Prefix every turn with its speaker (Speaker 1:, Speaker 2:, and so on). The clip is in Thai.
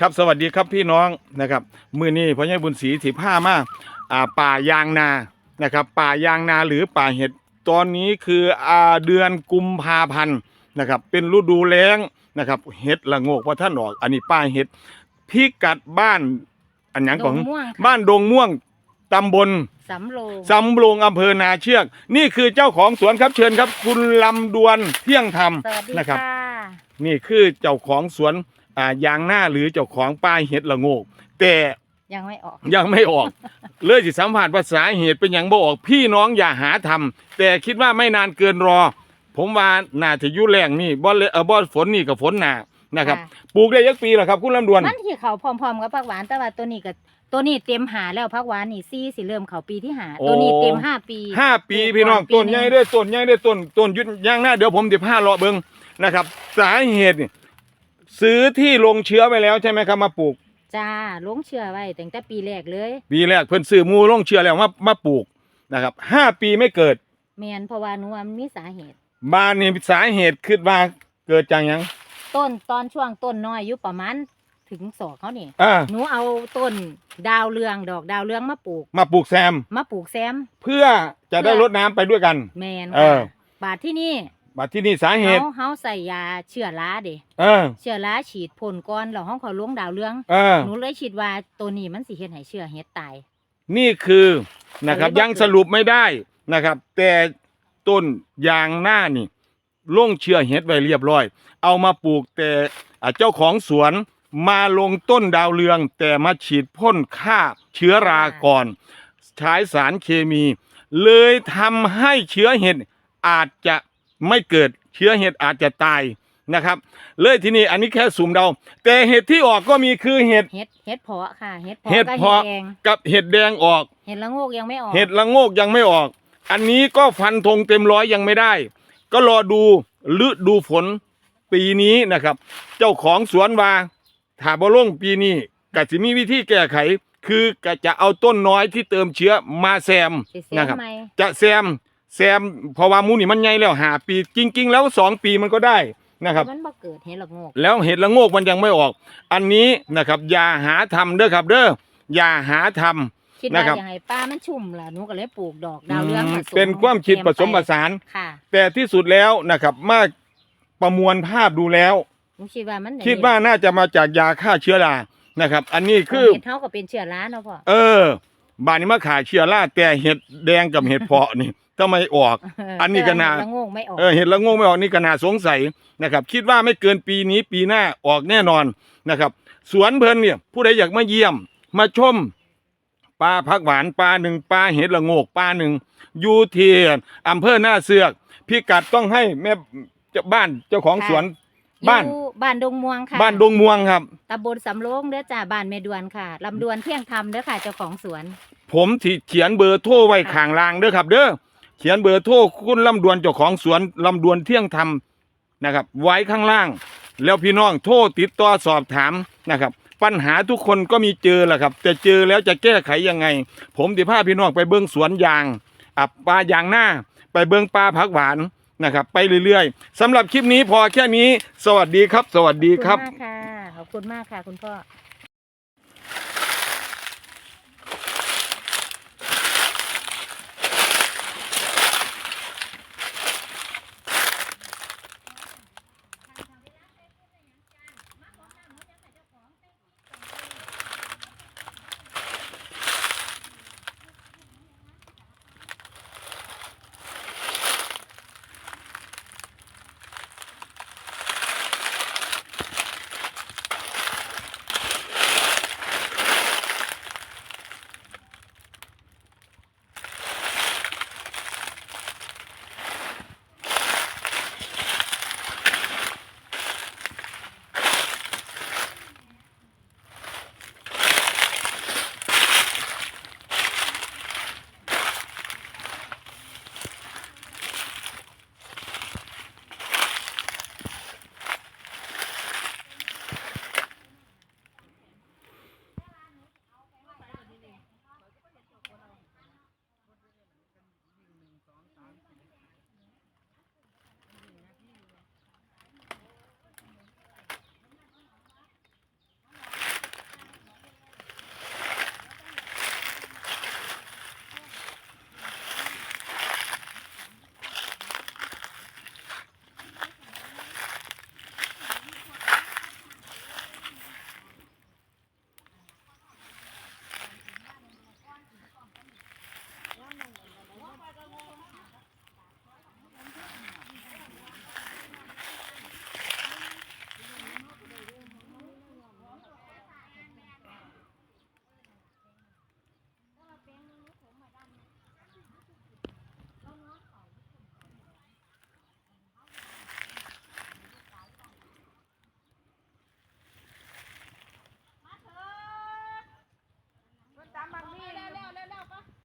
Speaker 1: ครับสวัสดีครับพี่น้องนะครับมือนี้พ่อใหญ่บุญศรีสิผ้ามาอ่าป่ายางนานะครับ ป่ายางนาหรือป่าเห็ดตอนนี้คืออ่าเดือนกุมภาพันธ์นะครับเป็นฤดูแล้งนะครับเห็ดละโงกว่าท่านออก อันนี้ป่าเห็ดพิกัดบ้านอันหยังของ
Speaker 2: ดงม่วงค่ะ
Speaker 1: บ้านดงม่วงตำบล
Speaker 2: สำโรง
Speaker 1: สำโรงอำเภอนาเชือก นี่คือเจ้าของสวนครับเชิญครับ คุณลำดวนเที่ยงธรรม
Speaker 2: สวัสดี
Speaker 1: นะครับ
Speaker 2: ค่ะ
Speaker 1: นี่คือเจ้าของสวน อ่ายางหน้าหรือเจ้าของป้ายเห็ดละโงก แต่
Speaker 2: ยังไม่ออก
Speaker 1: ยังไม่ออก เลยสิสัมผัสภาษาเหตุเป็นอย่างบ่ออก พี่น้องอย่าหาทำแต่คิดว่าไม่นานเกินรอ ผมว่าน่าจะอยุแรงนี่บ่เลยเออบ่ฝนนี่กับฝนหนานะครับ
Speaker 2: ค่ะ
Speaker 1: ปลูกได้ยักปีแล้วครับคุณลำดวน
Speaker 2: มันที่เขาพร้อมๆกับผักหวานแต่ว่าตัวนี้ก็ตัวนี้เต็มหาแล้วผักหวานนี่ซี่สิเริ่มเขาปีที่หา
Speaker 1: โอ้
Speaker 2: ตัวนี้เต็มห้าปี
Speaker 1: ห้าปี
Speaker 2: ปลูก
Speaker 1: พี่น้อง
Speaker 2: ก่อนปี
Speaker 1: ต้นใหญ่
Speaker 2: หนึ่ง
Speaker 1: ได้อต้นใหญ่ได้อต้นต้นยุดย่างหน้าเดี๋ยวผมจะพาเลาะเบิงนะครับ สาเหตุนี่ ซื้อที่ลงเชื้อไปแล้วใช่ไหมครับมาปลูก
Speaker 2: จ้าลงเชื่อไว้ตั้งแต่ปีแรกเลย
Speaker 1: ปีแรกเพิ่นซื้อหมูลงเชื้อแล้วมามาปลูกนะครับห้าปีไม่เกิด
Speaker 2: แมนเพราะว่าหนูว่ามันมีสาเหตุ
Speaker 1: บ้านนี่สาเหตุคิดว่าเกิดจากหยัง
Speaker 2: ต้นตอนช่วงต้นน้อยอายุประมาณถึงศอกเขานี่
Speaker 1: อ่า
Speaker 2: หนูเอาต้นดาวเรืองดอกดาวเรืองมาปลูก
Speaker 1: มาปลูกแซม
Speaker 2: มาปลูกแซม
Speaker 1: เพื่อจะได้รดน้ำไปด้วยกัน
Speaker 2: แมน
Speaker 1: เอ
Speaker 2: ค่ะ
Speaker 1: อ
Speaker 2: บาดที่นี่
Speaker 1: มาที่นี่สาเหตุ
Speaker 2: เฮาเฮาใส่ยาเชื้อราเด้
Speaker 1: เออ
Speaker 2: เชื้อราฉีดพ่นก่อนแล้วห้องเขาลงดาวเรือง
Speaker 1: เออ
Speaker 2: หนูเลยคิดว่าตัวนี้มันสิเฮ็ดให้เชื้อเฮ็ดตาย
Speaker 1: นี่คือนะครับ
Speaker 2: เอาไว้
Speaker 1: ยังสรุปไม่ได้นะครับ แต่ต้นยางหน้านี่ลงเชื้อเห็ดไว้เรียบร้อย เอามาปลูกแต่อ่าเจ้าของสวนมาลงต้นดาวเรือง แต่มาฉีดพ่นฆ่าเชื้อราก่อน ใช้สารเคมี เลยทำให้เชื้อเห็ดอาจจะ ไม่เกิดเชื้อเห็ดอาจจะตายนะครับ เลยที่นี่อันนี้แค่สุ่มเดา แต่เห็ดที่ออกก็มีคือเห็ด
Speaker 2: เฮ็ดเฮ็ดเพาะค่ะเฮ็ดเพาะ
Speaker 1: เห็ด
Speaker 2: กับ
Speaker 1: เพาะ
Speaker 2: แดง
Speaker 1: กับเห็ดแดงออก
Speaker 2: เห็ดละโงกยังไม่ออก
Speaker 1: เห็ดละโงกยังไม่ออก อันนี้ก็ฟันธงเต็มร้อยยังไม่ได้ ก็รอดูฤดูฝนปีนี้นะครับ เจ้าของสวนว่าถ้าบ่ลงปีนี้ก็จะมีวิธีแก้ไข คือก็จะเอาต้นน้อยที่เติมเชื้อมาแซม
Speaker 2: สิเสีย
Speaker 1: นะครับ
Speaker 2: ทำไม
Speaker 1: จะแซม แซมเพราะว่าหมูนี่มันใหญ่แล้วหาปีจริง ๆ แล้วสองปีมันก็ได้นะครับ
Speaker 2: มันบ่เกิดเห็ดละโงก
Speaker 1: แล้วเห็ดละโงกมันยังไม่ออก อันนี้นะครับอย่าหาทำเด้อครับ เด้ออย่าหาทำ
Speaker 2: คิด
Speaker 1: นะ
Speaker 2: ว่า
Speaker 1: ครับ
Speaker 2: อย่างไรป้ามันชุ่มล่ะหนูก็เลยปลูกดอกดาวเรืองผสม
Speaker 1: เป็นความคิดผสมผสาน
Speaker 2: ค่ะ
Speaker 1: แต่ที่สุดแล้วนะครับมาประมวลภาพดูแล้ว
Speaker 2: หนูคิดว่ามัน
Speaker 1: คิดว่าน่าจะมาจากยาฆ่าเชื้อรานะครับ อันนี้คือ
Speaker 2: เห็ดเท่ากับเป็นเชื้อราเนาะพ่อ
Speaker 1: เออ บานนี้มาขายเชื้อราแต่เห็ดแดงกับเห็ดเพาะนี่ทำไมออก อันนี้ก็น่า
Speaker 2: เห็ดละโงกไม่ออก
Speaker 1: เออเห็ดละโงงไม่ออกนี่ก็น่าสงสัยนะครับ คิดว่าไม่เกินปีนี้ปีหน้าออกแน่นอนนะครับ สวนเพลินเนี่ย ผู้ใดอยากมาเยี่ยม มาชมปลาพักหวานปลาหนึ่งปลาเห็ดละโงกปลาหนึ่งอยู่ที่อำเภอหน้าเสือก พิกัดต้องให้แม่เจ้าบ้านเจ้าของสวน บ้าน
Speaker 2: อยู่บ้านดงม่วงค่ะ
Speaker 1: บ้านดงม่วงครับ
Speaker 2: ตำบลสำโรงเด้อจ้าบ้านแม่ดวนค่ะลำดวนเที่ยงธรรมเด้อค่ะเจ้าของสวน
Speaker 1: ผมที่เขียนเบอร์โทรไว้ข้างล่างเด้อครับ เด้อเขียนเบอร์โทรคุณลำดวนเจ้าของสวนลำดวนเที่ยงธรรมนะครับ ไว้ข้างล่าง แล้วพี่น้องโทรติดต่อสอบถามนะครับ ปัญหาทุกคนก็มีเจอแหละครับ แต่เจอแล้วจะแก้ไขยังไง ผมจะพาพี่น้องไปเบิ้งสวนยางอับปลายางหน้า ไปเบิ้งปลาผักหวาน นะครับ ไปเรื่อยๆสำหรับคลิปนี้พอแค่นี้ สวัสดีครับ สวัสดีครับ
Speaker 2: ขอบคุณมากค่ะ ขอบคุณมากค่ะคุณพ่อ